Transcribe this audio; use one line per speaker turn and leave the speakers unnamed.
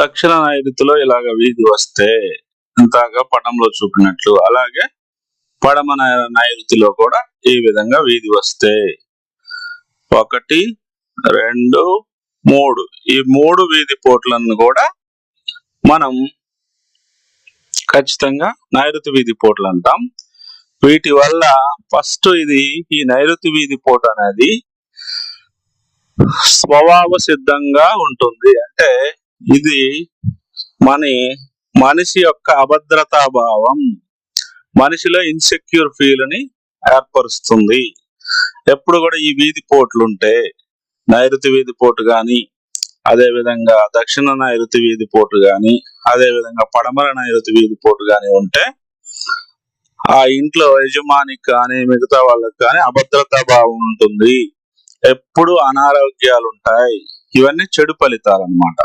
దక్షిణ నైరుతిలో ఇలాగ వీధి వస్తే ఇంతగా పటంలో చూపినట్లు అలాగే పడమ నైరుతిలో కూడా ఈ విధంగా వీధి వస్తే. ఒకటి రెండు మూడు. ఈ మూడు వీధి పోట్లను కూడా మనం ఖచ్చితంగా నైరుతి వీధి పోట్లు అంటాం. వీటి వల్ల ఫస్ట్ ఇది ఈ నైరుతి వీధి పోట అనేది స్వభావ సిద్ధంగా ఉంటుంది. అంటే ఇది మన మనిషి యొక్క అభద్రతా భావం. మనిషిలో ఇన్సెక్యూర్ ఫీల్ని ఏర్పరుస్తుంది. ఎప్పుడు కూడా ఈ వీధి పోట్లు ఉంటే నైరుతి వీధి పోటు కానీ అదే విధంగా దక్షిణ నైరుతి వీధి పోటు గాని అదే విధంగా పడమర నైరుతి వీధి పోటు కానీ ఉంటే ఆ ఇంట్లో యజమానికి కానీ మిగతా వాళ్ళకి కానీ అభద్రతా భావం ఉంటుంది. ఎప్పుడు అనారోగ్యాలు ఉంటాయి. ఇవన్నీ చెడు ఫలితాలు అన్నమాట